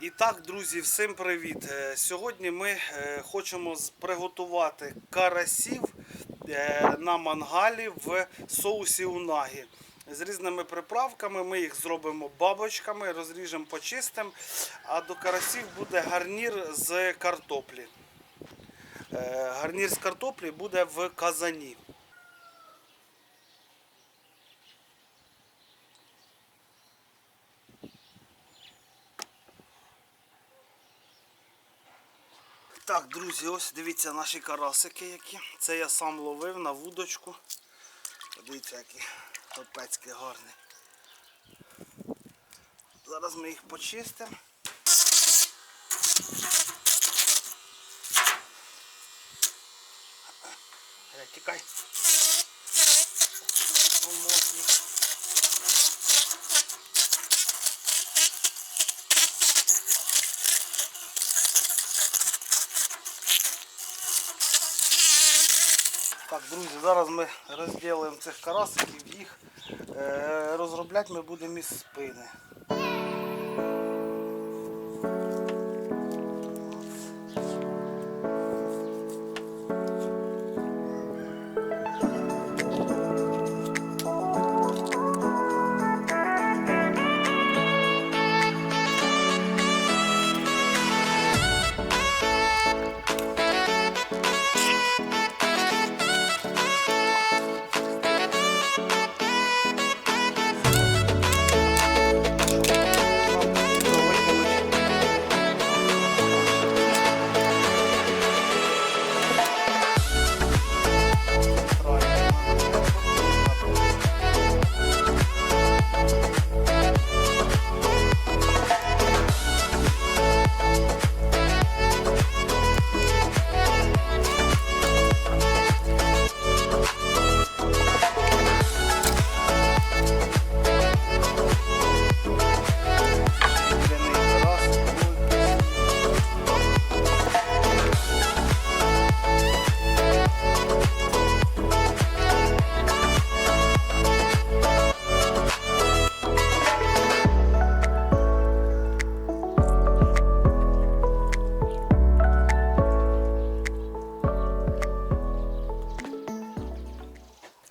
І так, друзі, всім привіт! Е, Сьогодні ми е, хочемо приготувати карасів е, на мангалі в соусі унагі. З різними приправками ми їх зробимо бабочками, розріжемо, почистимо, а до карасів буде гарнір з картоплі. Гарнір з картоплі буде в казані. Так, друзі, ось дивіться наші карасики які. Це я сам ловив на вудочку. Подивіться, які хлопецькі гарні. Зараз ми їх почистимо. Е, Тікай. Помощник. Так, друзі, зараз ми розділимо цих карасиків, їх е, розробляти ми будемо із спини.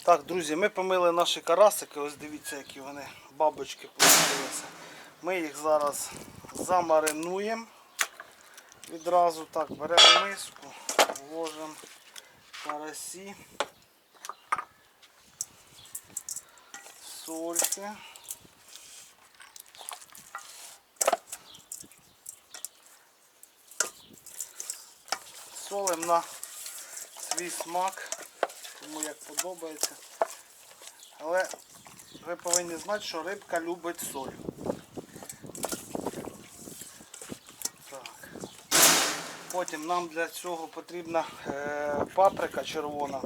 Так, друзі, ми помили наші карасики. Ось дивіться, які вони бабочки получилися. Ми їх зараз замаринуємо. Відразу так беремо миску, вложимо карасі, сольки. Солимо на свій смак, кому як подобається. Але ви повинні знати, що рибка любить соль. Так. Потім нам для цього потрібна е, паприка червона.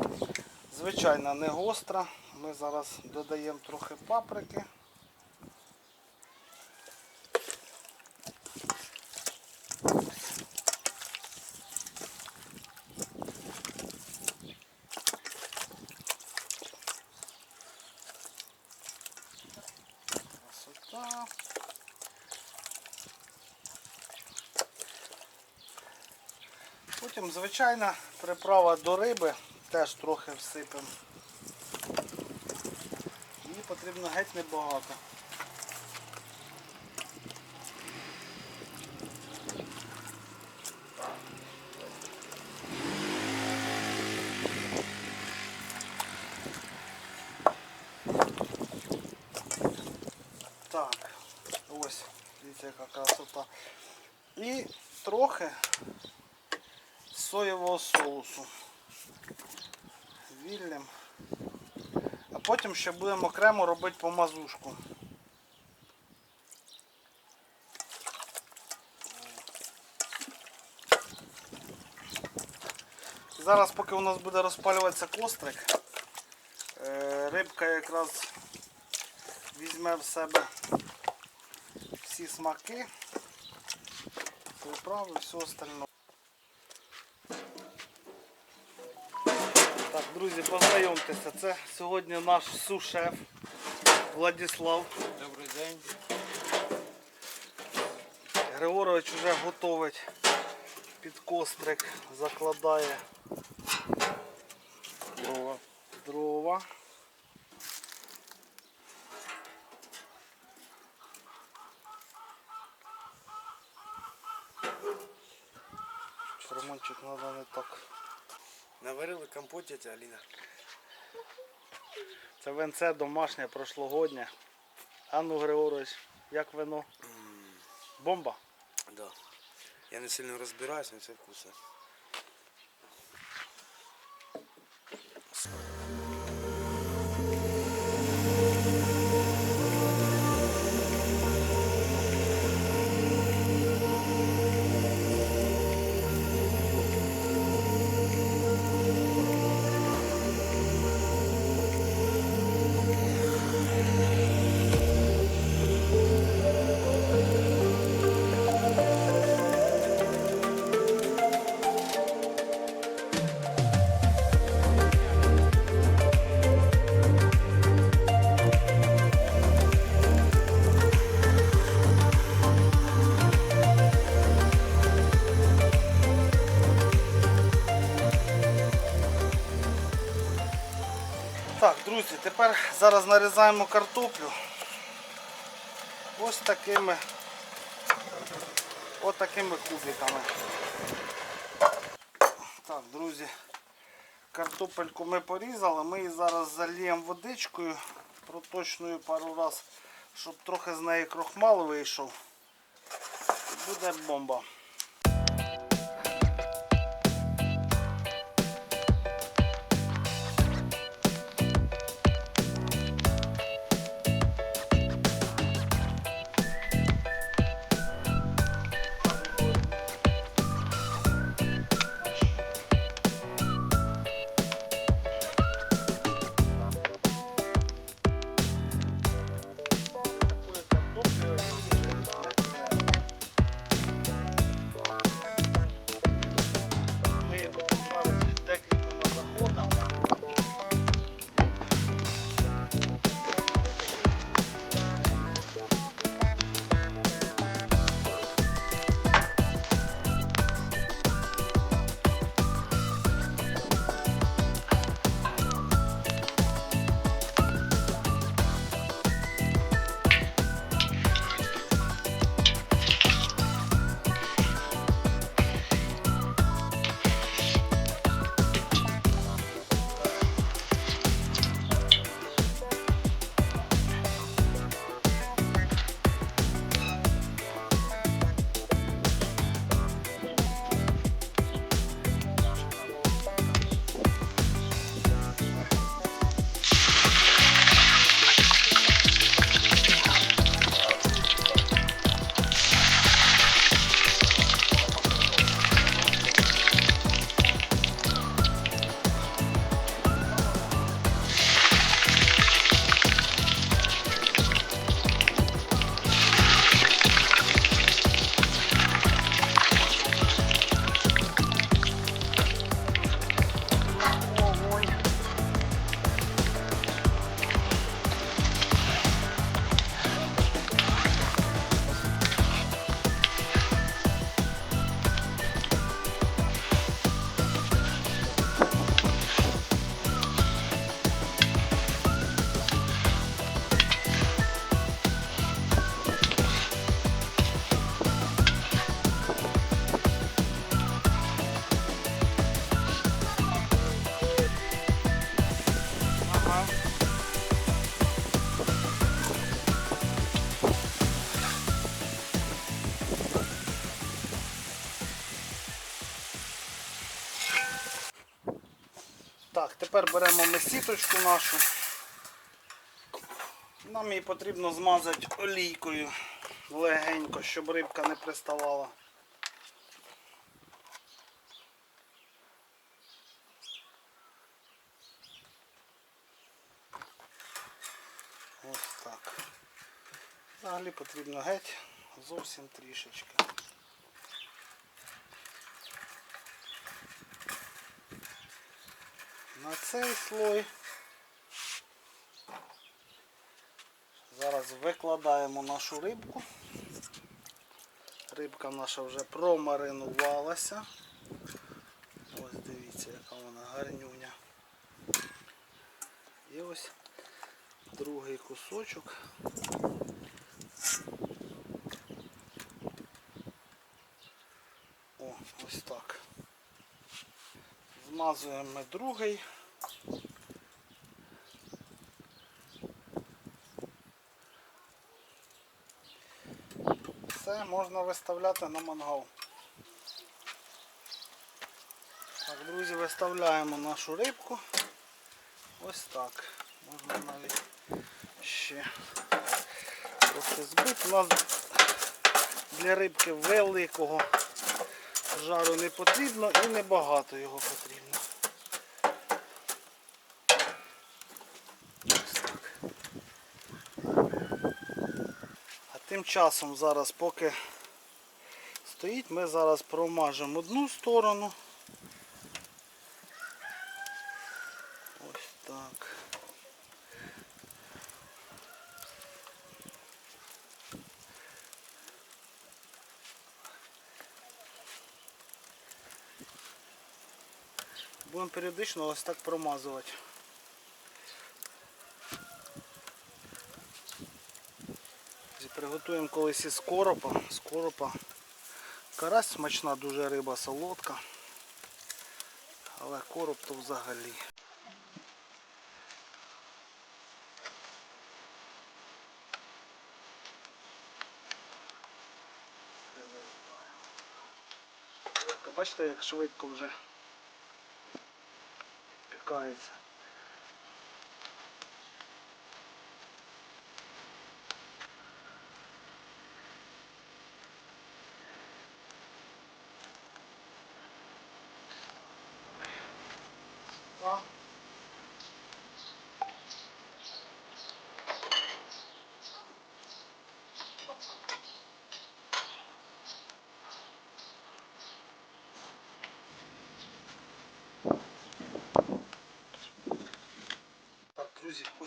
Звичайно, не гостра. Ми зараз додаємо трохи паприки. Красота. Звичайна приправа до риби, теж трохи всипемо. Її потрібно геть небагато. Так, ось, дивіться яка красота. І трохи соєвого соусу. Вільним. А потім ще будемо окремо робити помазушку. Зараз, поки у нас буде розпалюватися кострик, е, рибка якраз візьме в себе всі смаки, приправи, все остальне. Друзі, познайомтеся, це сьогодні наш су-шеф Владислав. Добрий день. Григорович вже готовить під кострик, закладає Дрова. дрова. Ремонтчик треба не так. Наварили компот тетя Аліна. Це венце домашнє прошлогоднє. Анну Григорович, як вино? Бомба. Да. Я не сильно розбираюсь, але це вкусно. Тепер зараз нарізаємо картоплю. Ось такими ось такими кубиками. Так, друзі, картопельку ми порізали, ми її зараз зальємо водичкою, проточною пару раз, щоб трохи з неї крохмал вийшов. Буде бомба. Тепер беремо ми сіточку нашу. Нам її потрібно змазати олійкою легенько, щоб рибка не приставала. Ось так. Взагалі потрібно геть зовсім трішечки. На цей слой зараз викладаємо нашу рибку. Рибка наша вже промаринувалася. Ось дивіться, яка вона гарнюня. І ось другий кусочок. О, ось так. Змазуємо ми другий. Все можна виставляти на мангал. Так, друзі, виставляємо нашу рибку. Ось так. Можна навіть ще трохи збити. У нас для рибки великого жару не потрібно і небагато його потрібно. А тим часом зараз, поки стоїть, ми зараз промажемо одну сторону. Ось так. Будемо періодично ось так промазувати. Приготуємо колись із коропа. З коропа. Карась смачна дуже риба, солодка. Але короб то взагалі. Бачите, як швидко вже guys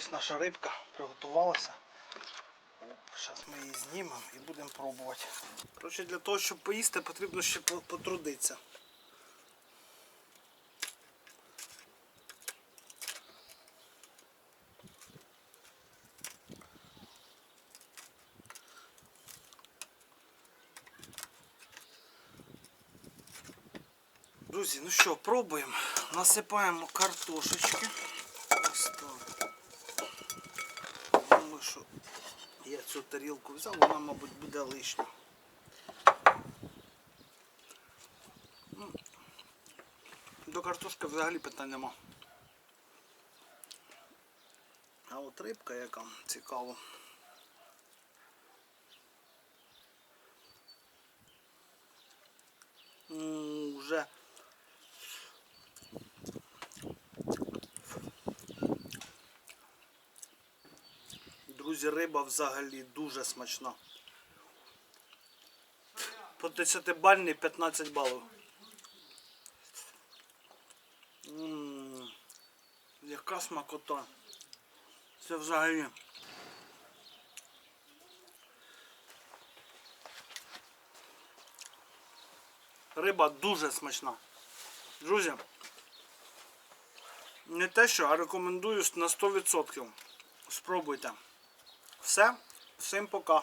ось наша рибка приготувалася. Зараз ми її знімемо і будемо пробувати. Коротше, для того, щоб поїсти, потрібно ще потрудитися. Друзі, ну що, пробуємо. Насипаємо картошечки. Ось так. Думаю, що я цю тарілку взяв, вона, мабуть, буде лишня. Ну, До картошки взагалі питань нема. А от рибка яка цікава. М, Друзі, риба взагалі дуже смачна. По 10 бальний 15 балів. М, Яка смакота. Це взагалі. Риба дуже смачна. Друзі, не те що, а рекомендую на 100%. Спробуйте. Все, всім пока.